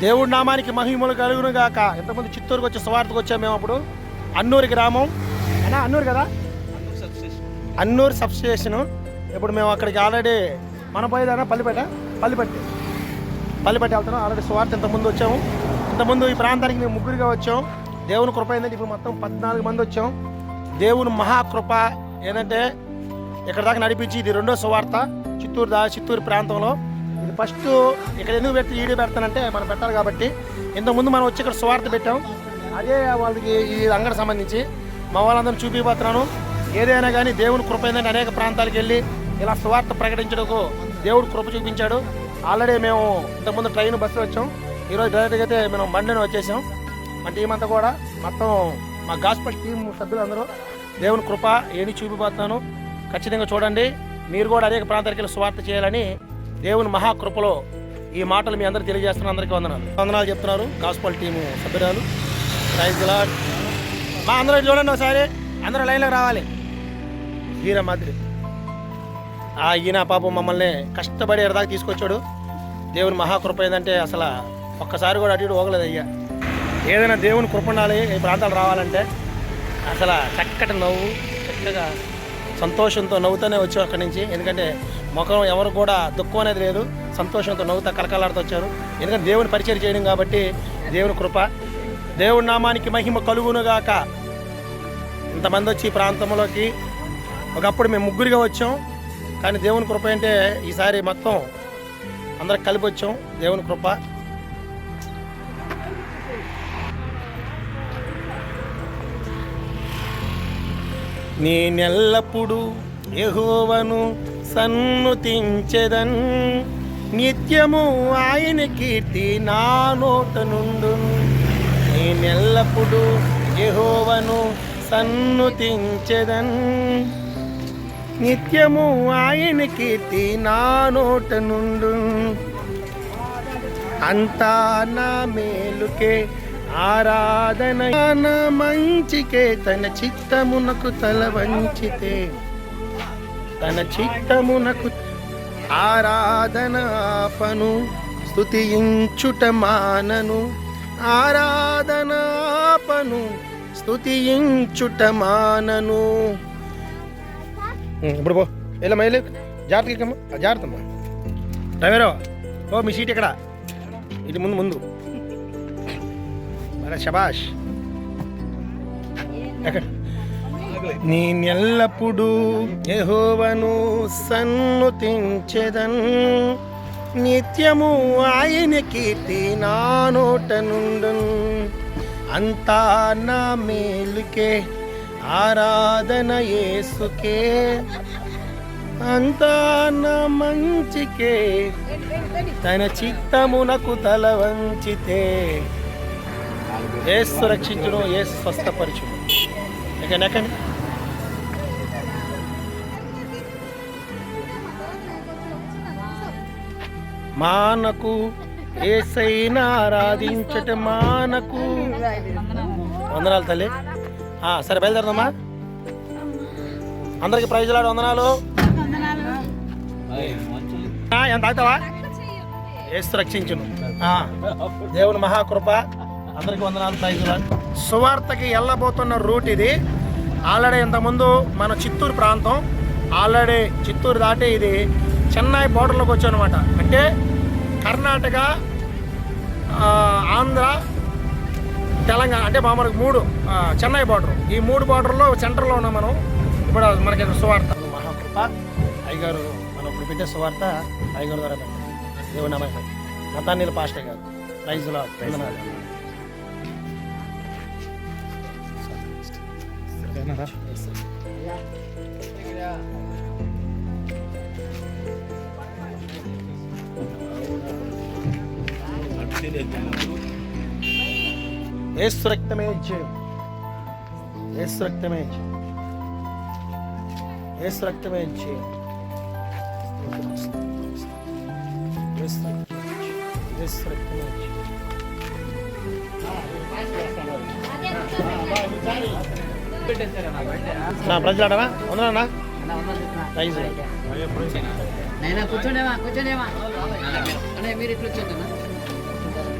దేవుడి నామానికి మహిమలు కలుగును గాక ఇంతకుముందు చిత్తూరుకు వచ్చి సువార్తకు వచ్చాము మేము అప్పుడు. అన్నూరు గ్రామం. అన్నా అన్నూరు కదా? అన్నూరు సబ్ స్టేషను ఇప్పుడు మేము అక్కడికి ఆల్రెడీ మన పోయేదానా పల్లిపేట? పల్లిపట్టి. పల్లిపట్టి వెళ్తున్నాం. ఆల్రెడీ స్వార్థ ఇంతకుముందు వచ్చాము. ఇంతకుముందు ఈ ప్రాంతానికి మేము ముగ్గురుగా వచ్చాం. దేవుని కృప ఏంటంటే ఇప్పుడు మొత్తం పద్నాలుగు మంది వచ్చాం. దేవుని మహాకృప ఏంటంటే ఇక్కడ దాకా నడిపించి ఇది రెండో సువార్త చిత్తూరు దా చిత్తూరు ప్రాంతంలో. ఫస్ట్ ఇక్కడ ఎందుకు పెట్టి ఈడీ పెడతానంటే మనం పెట్టాలి కాబట్టి. ఇంతకుముందు మనం వచ్చి ఇక్కడ స్వార్థ పెట్టాం. అదే వాళ్ళకి ఈ అంగడి సంబంధించి మా వాళ్ళందరం చూపిపోతున్నాను. ఏదైనా కానీ దేవుని కృప ఏంటంటే అనేక ప్రాంతాలకు వెళ్ళి ఇలా స్వార్థ ప్రకటించడకు దేవుడు కృప చూపించాడు. ఆల్రెడీ మేము ఇంతకుముందు ట్రైన్ బస్సు వచ్చాం. ఈరోజు డైరెక్ట్గా అయితే మేము బండిని వచ్చేసాం. మా టీం అంతా కూడా మొత్తం మా గాస్పల్ టీం సభ్యులందరూ దేవుని కృప ఏని చూపిపోతున్నాను. ఖచ్చితంగా చూడండి. మీరు కూడా అనేక ప్రాంతాలకు వెళ్ళి స్వార్థ చేయాలని దేవుని మహాకృపలో ఈ మాటలు మీ అందరూ తెలియజేస్తున్న అందరికీ వందనాలు. వందనాలు చెప్తున్నారు. గాస్పల్ టీము సభ్యురాలు. ప్రైజ్ లాడ్ మా అందరూ చూడండి ఒకసారి. అందరూ లైన్లోకి రావాలి. వీర మాదిరి. ఆ ఈయన పాపం మమ్మల్ని కష్టపడి ఎడదాకా తీసుకొచ్చాడు. దేవుని మహాకృప ఏంటంటే అసలు ఒక్కసారి కూడా అటు ఇటు పోగలేదు అయ్యా. ఏదైనా దేవుని కృప ఉండాలి ఈ ప్రాంతాలు రావాలంటే అసలు చక్కటి నవ్వు చక్కగా సంతోషంతో నవ్వుతూనే వచ్చాం అక్కడి నుంచి. ఎందుకంటే ముఖం ఎవరు కూడా దుఃఖం అనేది లేదు. సంతోషంతో నవ్వుతా కలకలాడుతూ వచ్చారు. ఎందుకంటే దేవుని పరిచయం చేయడం కాబట్టి దేవుని కృప. దేవుడి నామానికి మహిమ కలుగునుగాక ఇంతమంది వచ్చి ఈ ప్రాంతంలోకి. ఒకప్పుడు మేము ముగ్గురిగా వచ్చాం. కానీ దేవుని కృప అంటే ఈసారి మొత్తం అందరికి కలిపి వచ్చాం. దేవుని కృప. నేనెల్లప్పుడూ ఎహోవను సన్నుతించెదన్. నిత్యము ఆయన కీర్తి నా నోట నుండు నేనెల్లప్పుడూ యహోవను సన్నుతించెదన్. నిత్యము ఆయన కీర్తి నా నోట నుండు అంతా నా మేలుకే ఆరాధన. మంచికే తన చిత్తమునకు తల వంచితే. తన చిత్తమునకు ఆరాధన ఆపను స్తుతించుట మానను. ఆరాధన ఆపను స్తుతించుట మానను. ఇప్పుడు పో. వెళ్ళమ్మా వెళ్ళు. ఆ, జాగ్రత్తమ్మా. డ్రైవరు ఓ మీ సీట్ ఎక్కడ ఇటు ముందు ముందు. మరి శబాష్ ఎక్కడ? నేనెల్లప్పుడూ యహోవను సన్నుతించెదన్. నిత్యము ఆయన కీర్తి నా నోట నుండు అంతా నా మేలుకే ఆరాధన యేసుకే. అంతా నా మంచికే తన చిత్తమునకు తల వంచితే. ఏసు సురక్షించడం ఏ స్వస్థపరచడం ఇక నెక్కండి. మానకు ఏసైనా ఆరాధించట మానకు. వందనాలు తల్లి. సరే బయలుదేరదమ్మా. అందరికి ప్రైజ్లాడు వందనాలు. ఎంత తాగుతావా? ఏసు రక్షించును. దేవుని మహాకృప. అందరికి వందనాలు ప్రైజ్లాడు సువార్తకి వెళ్ళబోతున్న రూట్ ఇది. ఆల్రెడీ ఇంతకుముందు మన చిత్తూరు ప్రాంతం ఆల్రెడీ చిత్తూరు దాటి ఇది చెన్నై బోర్డర్లోకి వచ్చాం అనమాట అంటే కర్ణాటక ఆంధ్ర తెలంగాణ అంటే మామూలుగా మూడు ఆ, చెన్నై బార్డర్. ఈ మూడు బార్డర్లో సెంటర్లో ఉన్నాం మనం. ఇప్పుడు మనకి సువార్త. మహాకృప అయ్యగారు మనం ఇప్పుడు పెట్టే సువార్త అయ్యగారు ద్వారా పెట్టాం దేవుని నమ్మకం మతాన్ని పాస్టర్ గారు. ప్రైజ్లో వందనాలు. ఏసు రక్తమే జయం ఏసు రక్తమే జయం ఏసు రక్తమే జయం. ఏసు రక్తమే జయం. నా ప్రజలాడవా? ఉన్నానా కూర్చోండేవా? కూర్చోండేవా? మీరు ఇట్లా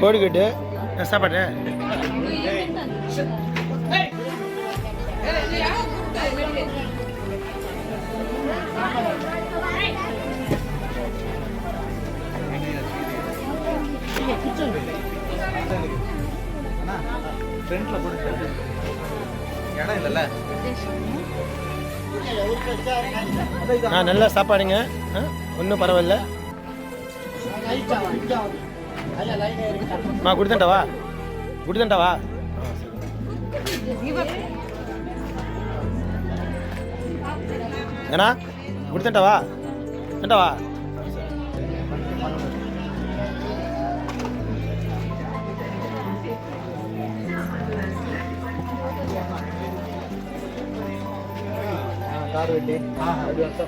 கோடிக்கட்டு சாப்பாடு ஃப்ரண்ட்ல போட்டு இடம் இல்லைல்ல ஆ சாப்பாடுங்க ஒன்றும் பரவாயில்ல மா குடித்தண்டவா? குடித்தண்டவா? ஏன்னா குடித்தண்டவா? தண்டவா? கார் வெட்டி. அது வந்து